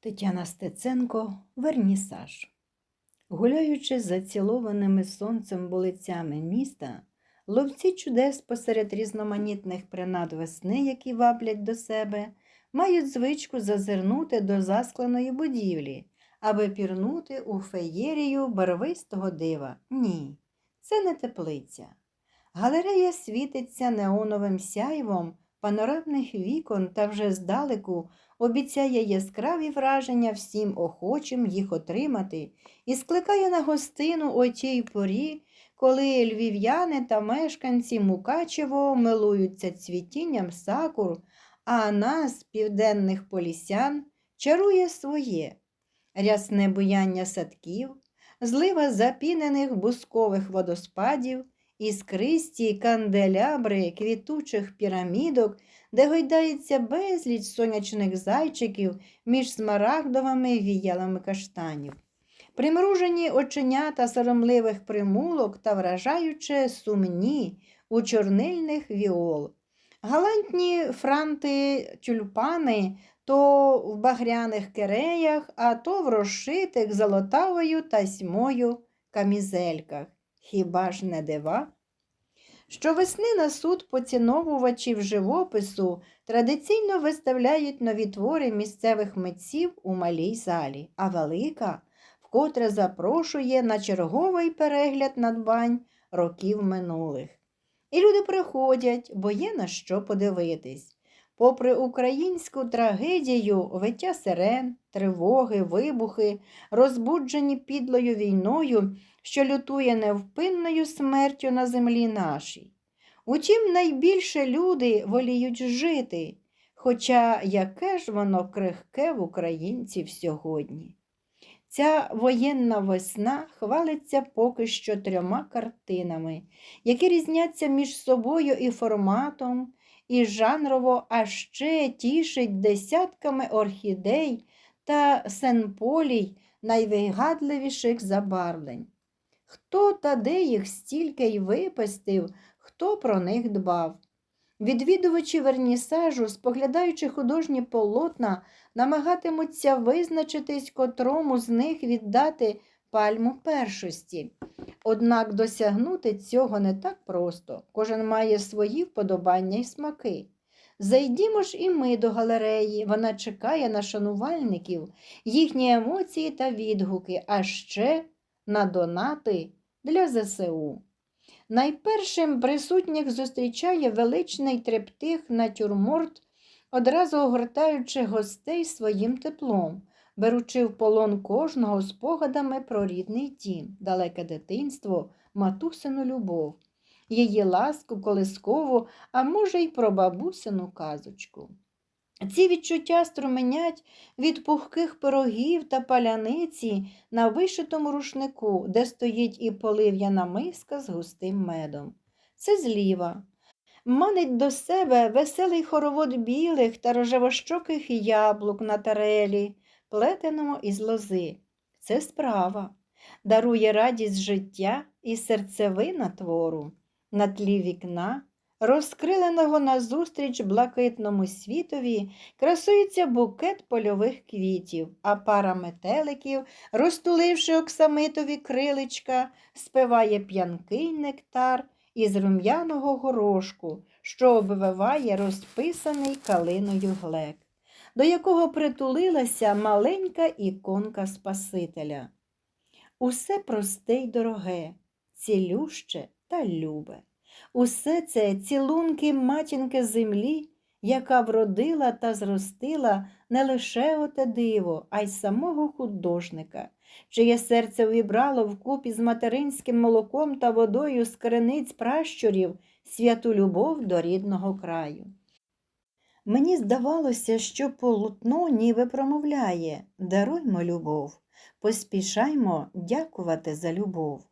Тетяна Стеценко Вернісаж. Гуляючи зацілованими сонцем вулицями міста, ловці чудес посеред різноманітних принад весни, які ваблять до себе, мають звичку зазирнути до заскленої будівлі, аби пірнути у феєрію барвистого дива. Ні, це не теплиця. Галерея світиться неоновим сяйвом панорамних вікон та вже здалеку обіцяє яскраві враження всім охочим їх отримати і скликає на гостину о тій порі, коли львів'яни та мешканці Мукачево милуються цвітінням сакур, а нас, південних полісян, чарує своє. Рясне буяння садків, злива запінених бускових водоспадів, іскристі канделябри квітучих пірамідок, де гойдається безліч сонячних зайчиків між смарагдовими віялами каштанів. Примружені оченята соромливих примулок та вражаюче сумні у чорнильних віол. Галантні франти тюльпани то в багряних киреях, а то в розшитих золотавою тасьмою камізельках. Хіба ж не дива? Щовесни на суд поціновувачів живопису традиційно виставляють нові твори місцевих митців у малій залі, а велика вкотре запрошує на черговий перегляд надбань років минулих. І люди приходять, бо є на що подивитись. Попри українську трагедію, виття сирен, тривоги, вибухи, розбуджені підлою війною, що лютує невпинною смертю на землі нашій. Утім, найбільше люди воліють жити, хоча яке ж воно крихке в українців сьогодні. Ця воєнна весна хвалиться поки що трьома картинами, які різняться між собою і форматом, і жанрово, а ще тішить десятками орхідей та сенполій найвигадливіших забарвлень. Хто та де їх стільки й випестив, хто про них дбав. Відвідувачі вернісажу, споглядаючи художні полотна, намагатимуться визначитись, котрому з них віддати пальму першості. Однак досягнути цього не так просто. Кожен має свої вподобання і смаки. Зайдімо ж і ми до галереї, вона чекає на шанувальників, їхні емоції та відгуки, а ще на донати для ЗСУ. Найпершим присутніх зустрічає величний трептих натюрморт, одразу огортаючи гостей своїм теплом, беручи в полон кожного спогадами про рідний дім, далеке дитинство, матусину любов, її ласку, колискову, а може, й про бабусину казочку. Ці відчуття струменять від пухких пирогів та паляниці на вишитому рушнику, де стоїть і полив'яна миска з густим медом. Це зліва. Манить до себе веселий хоровод білих та рожевощоких яблук на тарелі, плетеному із лози. Це справа. Дарує радість життя і серцевина твору. На тлі вікна розкриленого назустріч блакитному світові, красується букет польових квітів, а пара метеликів, розтуливши оксамитові криличка, спиває п'янкий нектар із рум'яного горошку, що обвиває розписаний калиною глек, до якого притулилася маленька іконка Спасителя. Усе просте й дороге, цілюще та любе. Усе це цілунки матінки землі, яка вродила та зростила не лише оте диво, а й самого художника, чиє серце вібрало вкупі з материнським молоком та водою з криниць пращурів святу любов до рідного краю. Мені здавалося, що полотно ніби промовляє Даруймо любов, поспішаймо дякувати за любов.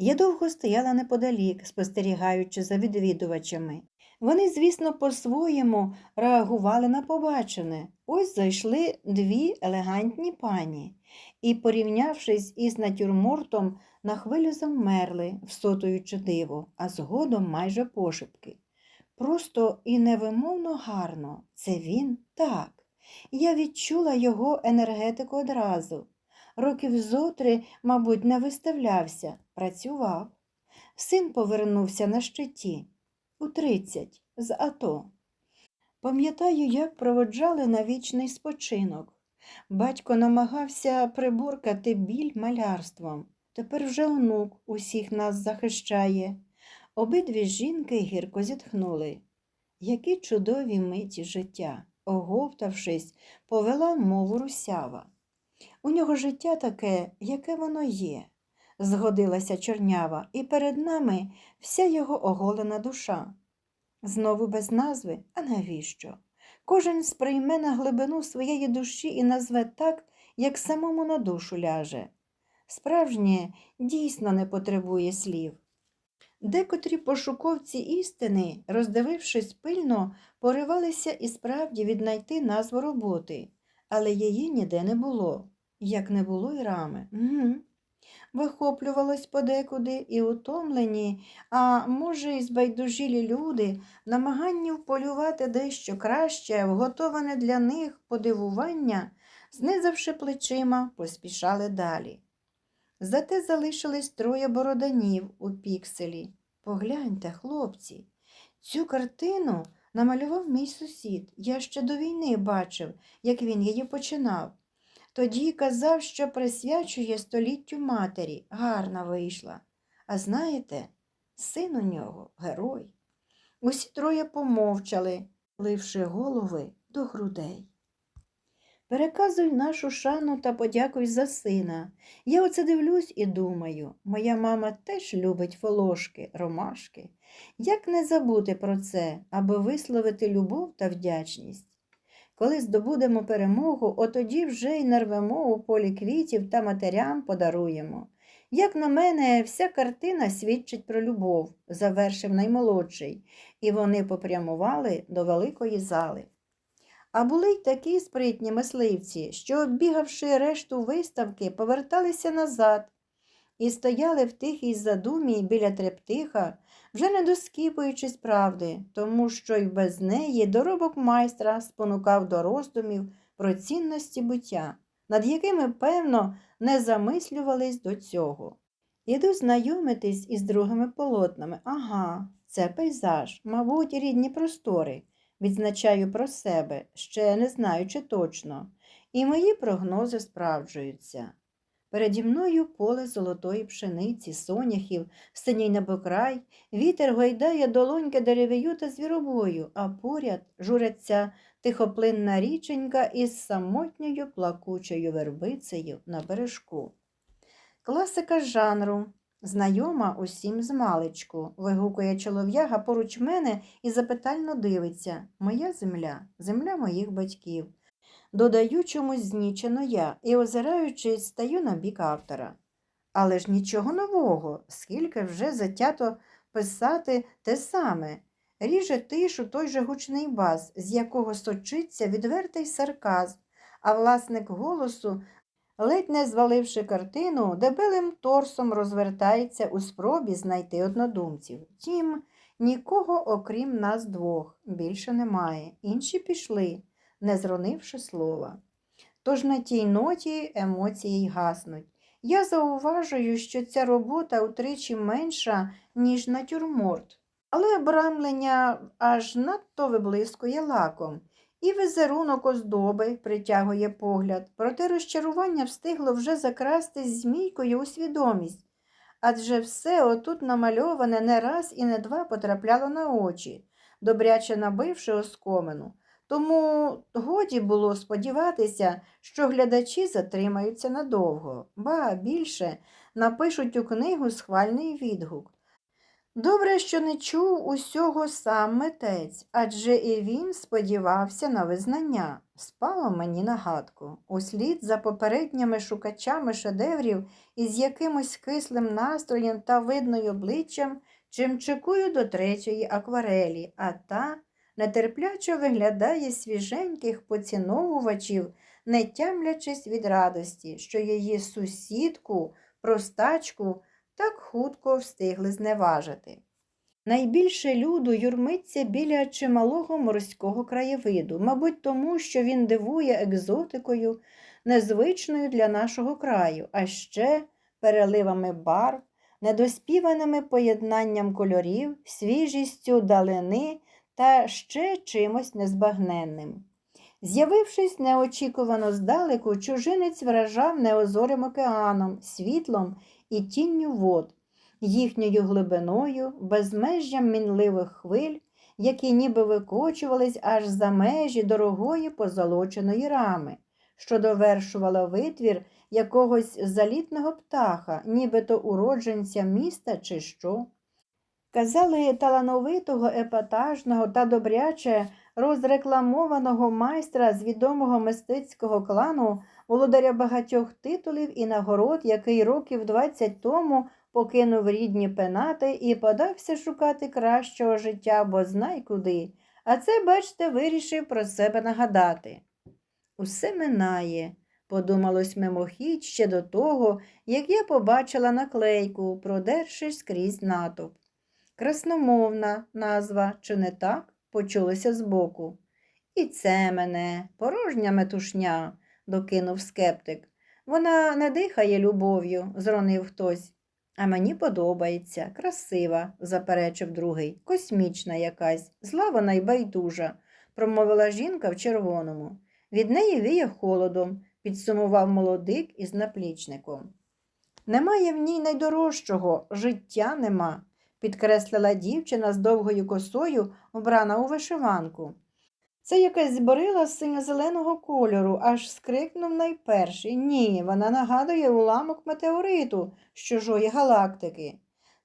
Я довго стояла неподалік, спостерігаючи за відвідувачами. Вони, звісно, по-своєму реагували на побачене. Ось зайшли дві елегантні пані і, порівнявшись із натюрмортом, на хвилю завмерли, всотуючи диво, а згодом майже пошепки. Просто і невимовно гарно це він так. Я відчула його енергетику одразу. Років зотри, мабуть, не виставлявся, працював. Син повернувся на щиті у тридцять з АТО. Пам'ятаю, як проводжали на вічний спочинок. Батько намагався приборкати біль малярством. Тепер вже онук усіх нас захищає. Обидві жінки гірко зітхнули. Які чудові миті життя, оговтавшись, повела мову русява. У нього життя таке, яке воно є, згодилася чорнява, і перед нами вся його оголена душа. Знову без назви, а навіщо? Кожен сприйме на глибину своєї душі і назве так, як самому на душу ляже. Справжнє дійсно не потребує слів. Декотрі пошуковці істини, роздивившись пильно, поривалися і справді віднайти назву роботи, але її ніде не було, як не було й рами. Угу. Вихоплювалось подекуди і утомлені, а може, й збайдужілі люди, намаганні вполювати дещо краще, вготоване для них подивування, знизавши плечима, поспішали далі. Зате залишились троє бороданів у пікселі. Погляньте, хлопці, цю картину намалював мій сусід. Я ще до війни бачив, як він її починав. Тоді казав, що присвячує століттю матері. Гарна вийшла. А знаєте, син у нього герой. Усі троє помовчали, ливши голови до грудей. Переказуй нашу шану та подякуй за сина. Я оце дивлюсь і думаю, моя мама теж любить волошки, ромашки. Як не забути про це, аби висловити любов та вдячність? Коли здобудемо перемогу, отоді вже й нарвемо у полі квітів та матерям подаруємо. Як на мене, вся картина свідчить про любов, завершив наймолодший, і вони попрямували до великої зали. А були й такі спритні мисливці, що, оббігавши решту виставки, поверталися назад і стояли в тихій задумі біля трептиха, вже не доскіпуючись правди, тому що й без неї доробок майстра спонукав до роздумів про цінності буття, над якими, певно, не замислювались до цього. Іду знайомитись із другими полотнами. Ага, це пейзаж, мабуть, рідні простори. Відзначаю про себе, ще не знаючи точно, і мої прогнози справджуються. Переді мною поле золотої пшениці, соняхів, синій небокрай, вітер гойдає долоньки деревію та звіробою, а поряд журяться тихоплинна річенька із самотньою плакучою вербицею на бережку. Класика жанру, знайома усім змалечку, вигукує чолов'яга поруч мене і запитально дивиться. Моя земля, земля моїх батьків. Додаю чомусь знічено я і, озираючись, стаю на бік автора. Але ж нічого нового, скільки вже затято писати те саме. Ріже тишу той же гучний бас, з якого сочиться відвертий сарказм, а власник голосу, ледь не зваливши картину, дебелим торсом розвертається у спробі знайти однодумців. Тім, нікого, окрім нас двох, більше немає. Інші пішли не зронивши слова. Тож на тій ноті емоції гаснуть. Я зауважую, що ця робота утричі менша, ніж натюрморт, але обрамлення аж надто виблискує лаком, і візерунок оздоби притягує погляд, проте розчарування встигло вже закрасти змійкою у свідомість. Адже все отут намальоване не раз і не два потрапляло на очі, добряче набивши оскомину. Тому годі було сподіватися, що глядачі затримаються надовго, ба більше напишуть у книгу схвальний відгук. Добре, що не чув усього сам митець, адже і він сподівався на визнання. Спало мені нагадку. Услід за попередніми шукачами шедеврів із якимось кислим настроєм та видною обличчям чимчикую до третьої акварелі, а та нетерпляче виглядає свіженьких поціновувачів, не тямлячись від радості, що її сусідку, простачку так хутко встигли зневажити. Найбільше люду юрмиться біля чималого морського краєвиду, мабуть, тому що він дивує екзотикою, незвичною для нашого краю, а ще переливами барв, недоспіваними поєднанням кольорів, свіжістю далини та ще чимось незбагненним. З'явившись неочікувано здалеку, чужинець вражав неозорим океаном, світлом і тінню вод, їхньою глибиною, безмежжям мінливих хвиль, які ніби викочувались аж за межі дорогої позолоченої рами, що довершувала витвір якогось залітного птаха, нібито уродженця міста чи що. Казали талановитого, епатажного та добряче розрекламованого майстра з відомого мистецького клану, володаря багатьох титулів і нагород, який років 20 тому покинув рідні пенати і подався шукати кращого життя, бо знай куди. А це, бачте, вирішив про себе нагадати. Усе минає, подумалось мимохідь ще до того, як я побачила наклейку, продершись скрізь натовп. Красномовна назва, чи не так, почулося збоку. І це мене, порожня метушня, докинув скептик. Вона не дихає любов'ю, зронив хтось. А мені подобається, красива, заперечив другий, космічна якась, зла вона й байдужа, промовила жінка в червоному. Від неї віє холодом, підсумував молодик із наплічником. Немає в ній найдорожчого, життя нема, підкреслила дівчина з довгою косою, обрана у вишиванку. Це якась зборила з синьо-зеленого кольору, аж скрикнув найперший. Ні, вона нагадує уламок метеориту з чужої галактики.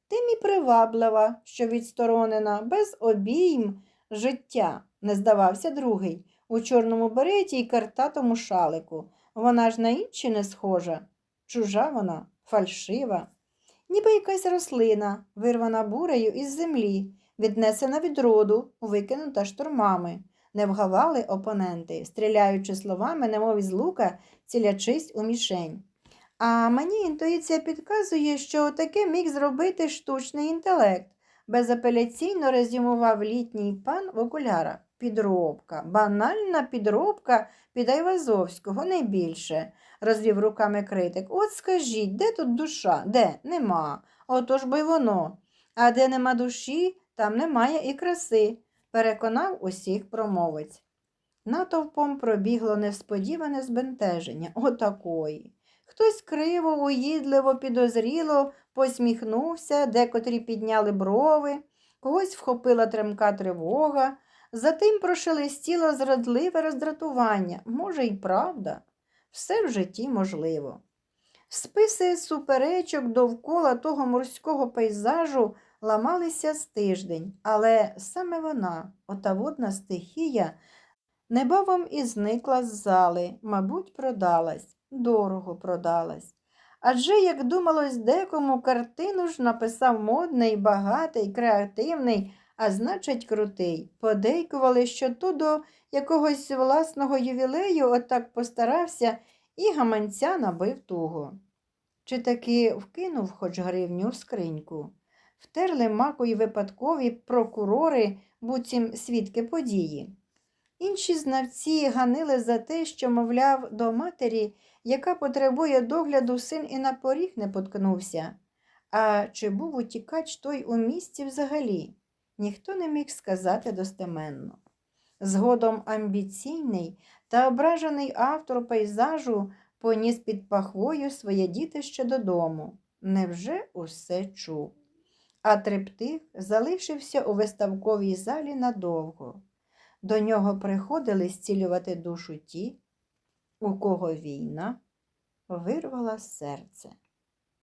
Тим і приваблива, що відсторонена, без обійм життя, не здавався другий, у чорному береті й картатому шалику. Вона ж на інші не схожа. Чужа вона, фальшива, ніби якась рослина, вирвана бурею із землі, віднесена від роду, викинута штурмами. Не вгавали опоненти, стріляючи словами, немов із лука, цілячись у мішень. А мені інтуїція підказує, що таке міг зробити штучний інтелект, безапеляційно резюмував літній пан в окулярах. Підробка, банальна підробка під Айвазовського, не більше, розвів руками критик. От скажіть, де тут душа? Де? Нема. Отож бо й воно. А де нема душі, там немає і краси, переконав усіх промовець. Натовпом пробігло несподіване збентеження. Отакої. Хтось криво, уїдливо, підозріло посміхнувся, декотрі підняли брови, когось вхопила тремка тривога. Затим прошелестіло зрадливе роздратування. Може, й правда, все в житті можливо. Списи суперечок довкола того морського пейзажу ламалися з тиждень, але саме вона, ота водна стихія, небавом і зникла з зали, мабуть, продалась, дорого продалась. Адже, як думалось декому, картину ж написав модний, багатий, креативний а значить, крутий. Подейкували, що то до якогось власного ювілею отак постарався і гаманця набив туго. Чи таки вкинув хоч гривню в скриньку. Втерли макою випадкові прокурори, буцім свідки події. Інші знавці ганили за те, що, мовляв, до матері, яка потребує догляду, син і на поріг не поткнувся. А чи був утікач той у місті взагалі? Ніхто не міг сказати достеменно. Згодом амбіційний та ображений автор пейзажу поніс під пахвою своє дітище додому. Невже усе чув? А трептих залишився у виставковій залі надовго. До нього приходили зцілювати душу ті, у кого війна вирвала серце.